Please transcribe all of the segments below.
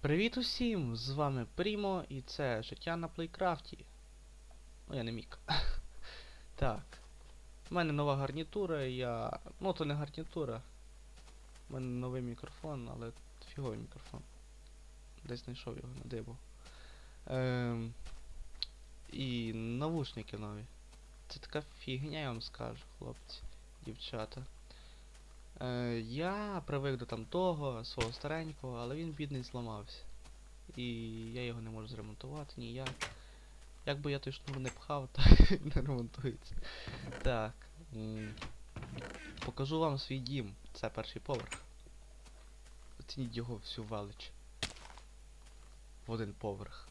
Привіт усім! З вами Прімо і це життя на плейкрафті. Ну, я не мік. так. У мене нова гарнітура, я. Ну, то не гарнітура. У мене новий мікрофон, але фіговий мікрофон. Десь знайшов його на дибу. Ем... І навушники нові. Це така фігня, я вам скажу, хлопці, дівчата. Е, я привик до там того, свого старенького, але він бідний зламався. І я його не можу зремонтувати ніяк. Як би я той шнур не пхав, так не ремонтується. Так. Покажу вам свій дім. Це перший поверх. Оцініть його всю велич. В один поверх.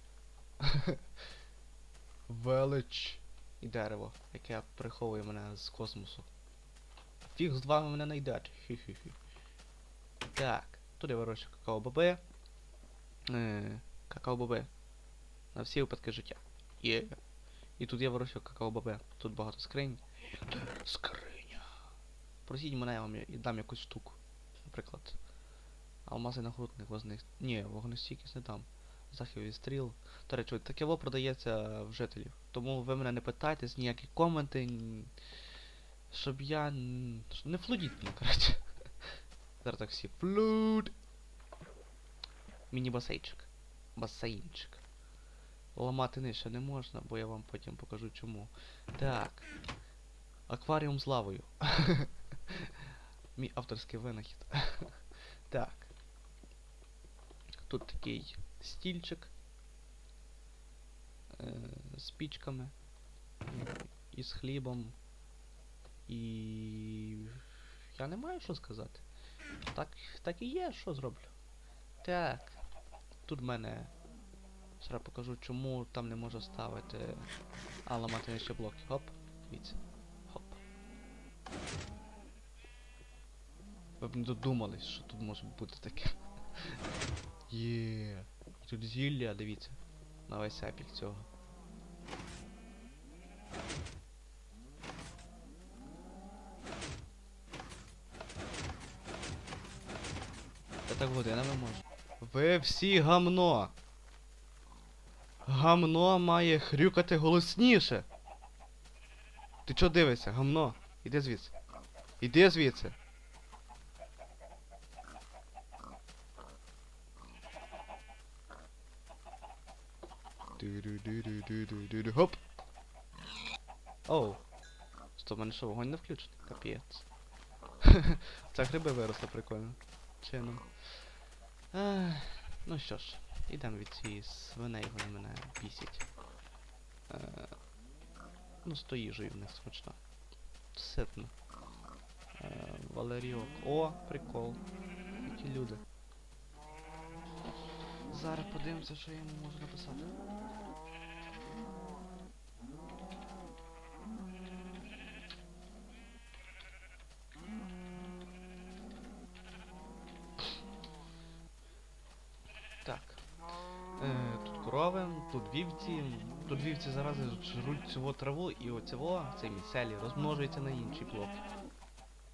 Велич. І дерево, яке приховує мене з космосу. Фіг з вами мене найдете. Хі-хі-хі. Так, тут я вирощую какао-бобе. Е, какао-бобе. На всі випадки життя. Є. І тут я вирощую какао-бобе. Тут багато скринь. Скриня? Просіть мене, я вам і дам якусь штуку. Наприклад. Алмази нагрудник возних. Ні, вогнестійкість не дам. Захив від стріл. До речі, таке во продається в жителів. Тому ви мене не питайтесь, ніякі коменти. н- Щоб я. Не флудіть мене, коротше. Зараз так всі. Флуд. Міні-басейчик. Басейнчик. Ламати нижче не можна, бо я вам потім покажу чому. Так. Акваріум з лавою. Мій авторський винахід. так. Тут такий стільчик. Е, з пічками. І з хлібом. І. Я не маю що сказати. Так, так і є, що зроблю. Так. Тут в мене. Зараз покажу, чому там не можу ставити. А, ламати ще блоки. Хоп. Дивіться. Хоп. Ви б не додумались, що тут може бути таке. Є. Тут зілля, дивіться. На весь епік цього. Та так годинами можна. Ви всі гамно. Гамно має хрюкати голосніше. Ти чо дивишся, гамно? Іди звідси. Іди звідси. Хоп! Оу. Стоп, мене що, вогонь не включений? Капець. Це гриби виросли прикольно. Чином. Ех, ну що ж, ідемо від цієї свиней, вони мене бісять. Е, ну, з тою їжею в них смачна. Ситно. Е, Валеріок. О, прикол. Які люди. Зараз подивимося, що я йому можу написати. Так. Е, тут корови, тут вівці. Тут вівці зарази жруть цього траву і оцього, цей міцелі, розмножується на інші блоки.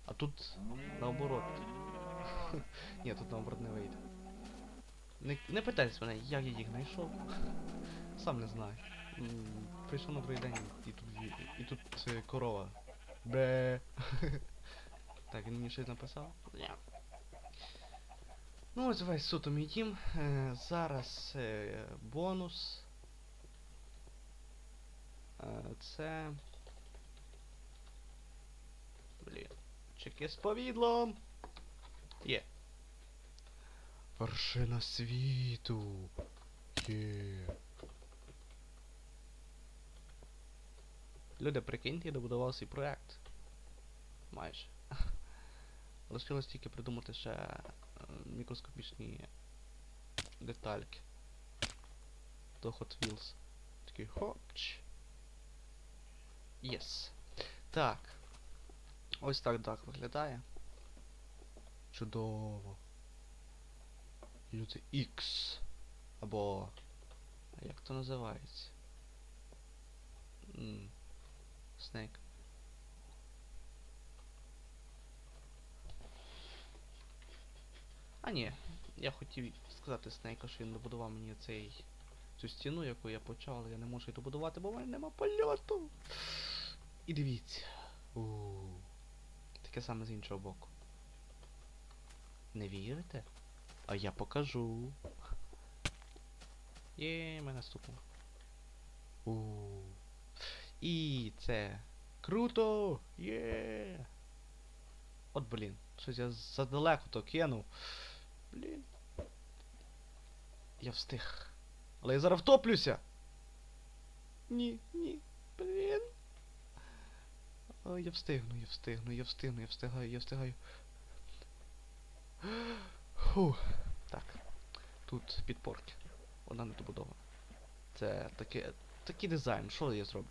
А тут наоборот. Ні, тут наоборот не вийде. Не, не питайтесь мене, як я їх знайшов. Сам не знаю. Прийшов на другий день і тут і тут е, корова. Бе. так, він мені щось написав? Ну ось весь суто мій дім. Е, зараз е, бонус. Е, це. Блін. Чеки з повідлом. Є. Вершина світу. Є. Люди, прикиньте, я добудував свій проект. Майже. Лишилось тільки придумати ще мікроскопічні детальки. До Hot Wheels. Такий хоч. Єс. Так. Ось так дах виглядає. Чудово. Люди X. Або. Як то називається? М, А Я хотів сказати Снейка, що він добудував мені цей цю стіну, яку я почав, але я не можу її добудувати, бо в мене нема польоту. І дивіться. у Таке саме з іншого боку. Не вірите? А я покажу. Є, мене стукнув. у І це круто! Є! От блін, щось я задалеко то кинув. Блін. Я встиг. Але я зараз втоплюся. Ні, ні, блін. Я встигну, я встигну, я встигну, я встигаю, я встигаю. Фу. Так. Тут підпорки. Вона не добудована. Це таке, такий дизайн, що я зроблю?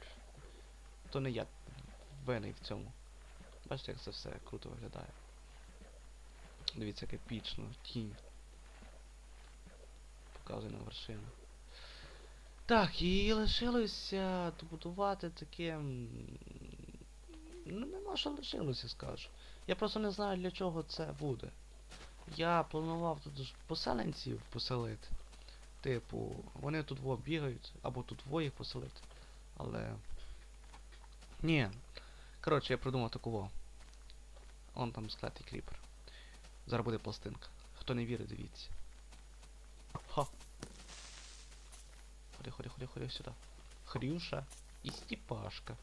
То не я винний в цьому. Бачите, як це все круто виглядає. Дивіться, як епічно, тінь. Показує на вершину. Так, і лишилося добудувати таке. Ну, нема що лишилося, скажу. Я просто не знаю для чого це буде. Я планував тут поселенців поселити. Типу, вони тут во бігають, або тут во їх поселити. Але. Ні. Коротше, я придумав такого. Он там склятий кріпер. Зараз буде пластинка. Хто не вірить, дивіться. Ха. Ходи, ходи, ходи, ходи сюди. Хрюша і Степашка.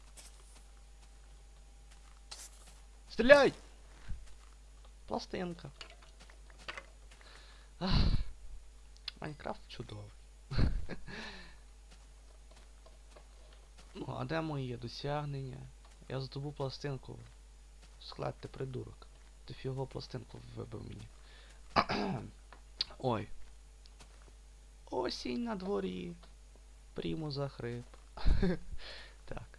Стріляй! Пластинка. Майнкрафт чудовий. ну, а де мої досягнення? Я здобув пластинку. Склад ти придурок. Фіго пластинку вибив мені. Ой. Осінь на дворі. Пріму захрип. так.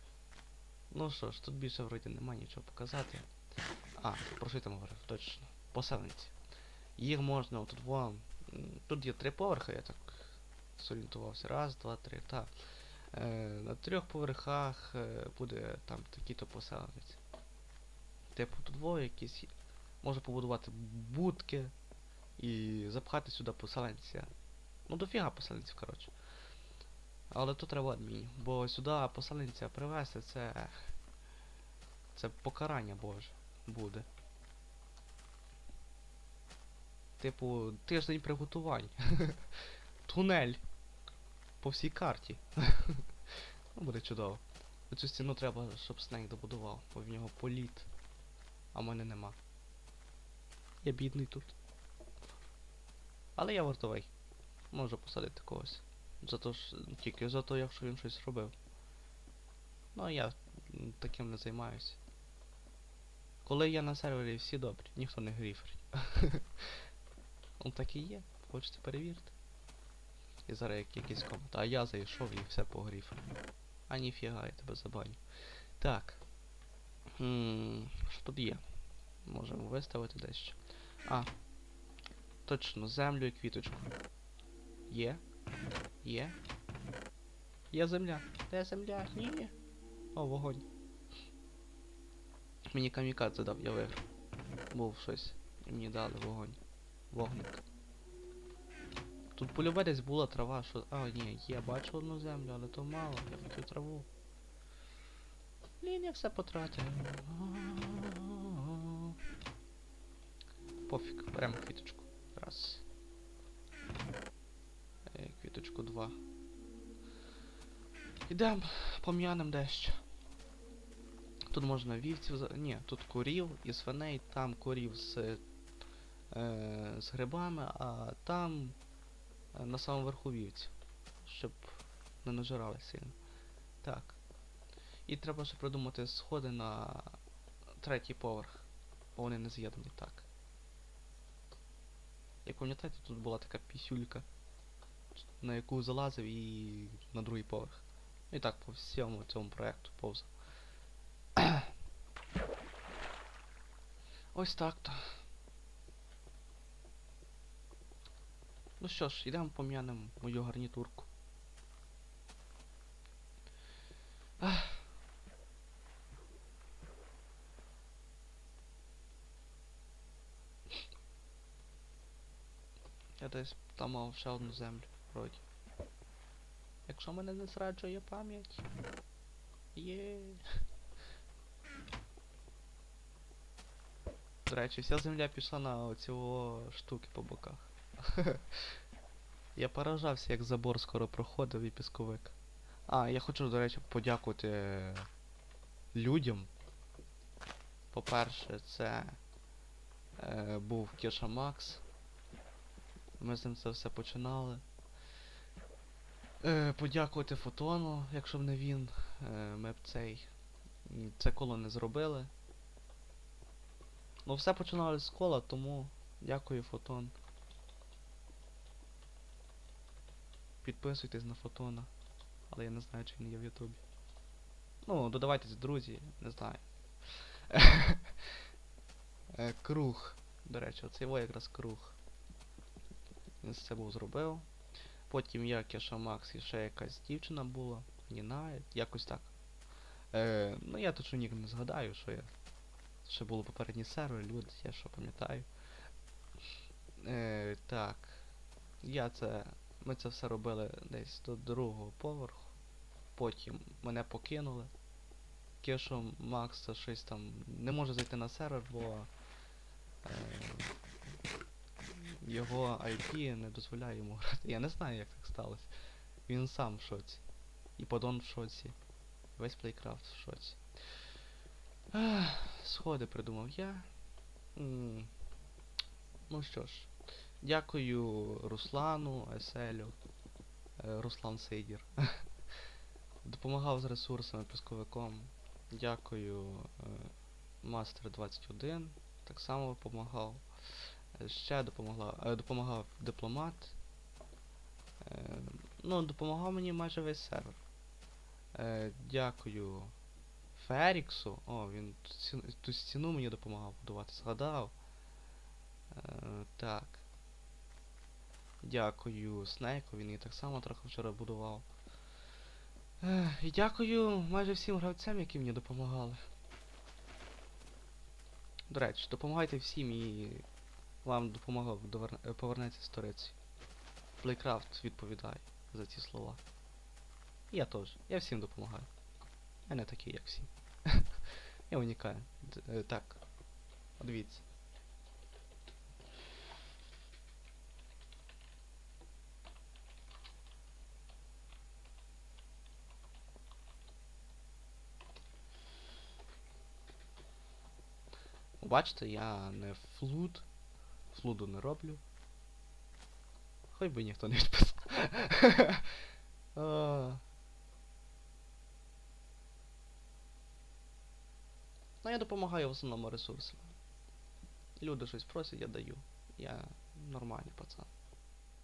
Ну що ж, тут більше вроді немає нічого показати. А, про що там говорив, точно. Поселенці. Їх можна отут во. Тут є три поверхи, я так зорієнтувався. Раз, два, три. Так. Е, на трьох поверхах е, буде там такий-то поселенець. Типу тут двоє якісь. Можна побудувати будки і запхати сюди поселенця. Ну дофіга поселенців, коротше. Але то треба адмінів, бо сюди поселенця привезти це. Це покарання Боже буде. Типу, тиждень приготувань. Тунель. По всій карті. ну, буде чудово. Цю стіну треба, щоб Снейк добудував, бо в нього політ. А в мене нема. Я бідний тут. Але я вартовий. Можу посадити когось. Зато ж тільки за то, якщо він щось робив. Ну а я таким не займаюся. Коли я на сервері всі добрі, ніхто не гріферить. Он так і є, хочете перевірити. І зараз як якийсь комент. А я зайшов і все погріфав. А ніфіга, я тебе забаню. Так. М, Що тут є? Можемо виставити дещо. А. Точно, землю і квіточку. Є. Є. Є земля. Де земля? Ні. О, вогонь. Мені камікадзе дав, я виграв. Був щось. Мені дали вогонь. Вогник. Тут полюбе десь була трава, що. А, ні, є, бачу одну землю, але то мало, я хотів траву. Блін, я все потратив. Пофіг, беремо квіточку. Раз. Е, квіточку два. Ідем, пом'янем дещо. Тут можна вівців. Ні, тут корів і свиней, там корів з, е, з грибами, а там е, на самому верху вівці. Щоб не нажирали сильно. Так. І треба ще придумати сходи на третій поверх. Бо вони не з'єднані так. Як пам'ятаєте, тут була така пісюлька, на яку залазив і на другий поверх. Ну І так по всьому цьому проекту повзав. Ось так то. Ну що ж, йдемо пом'янемо мою гарнітурку. Ах. Я десь там мав ще одну землю, вроді. Якщо мене не зраджує пам'ять. Є. До речі, вся земля пішла на оці штуки по боках. Я поражався, як забор скоро проходив і пісковик. А, я хочу, до речі, подякувати людям. По-перше, це е, був Кеша Макс. Ми з ним це все починали. Е, подякувати Фотону, якщо б не він. Е, ми б цей. Це коло не зробили. Ну, все починалося з кола, тому дякую, Фотон. Підписуйтесь на Фотона. Але я не знаю, чи він є в Ютубі. Ну, додавайтесь, друзі, не знаю. Е, Круг. До речі, оцей во якраз круг. Він це був зробив. Потім я, Кеша Макс і ще якась дівчина була. Ніна, якось так. Е, ну я точно нік не згадаю, що я. Ще було попередній сервер, люди, я що пам'ятаю. Е, так. Я це. Ми це все робили десь до другого поверху. Потім мене покинули. Кешо Макс щось там не може зайти на сервер, бо е, його IP не дозволяє йому грати. Я не знаю, як так сталося. Він сам в шоці. І подон в шоці. Весь плейкрафт в шоці. Ах, Сходи придумав я. Ну що ж, дякую Руслану, Еселю, е, Руслан Сейдір. Допомагав з ресурсами пісковиком. Дякую е, Мастер 21. Так само допомагав. Ще допомогла, е, допомагав дипломат. Е, ну, допомагав мені майже весь сервер. Е, дякую Феріксу. О, він ту стіну, мені допомагав будувати, згадав. Так. Дякую Снейку, він її так само трохи вчора будував. І дякую майже всім гравцям, які мені допомагали. До речі, допомагайте всім і вам допомога е, повернеться сторицею. Плейкрафт відповідає за ці слова. Я теж. Я всім допомагаю. Я не такий, як всі. Я. Д- е, Так. Дивіться. Бачите, я не флуд. Флуду не роблю. Хай би ніхто не відписав. Ну, я допомагаю в основному ресурсами. Люди щось просять, я даю. Я нормальний пацан.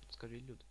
Скажіть люди.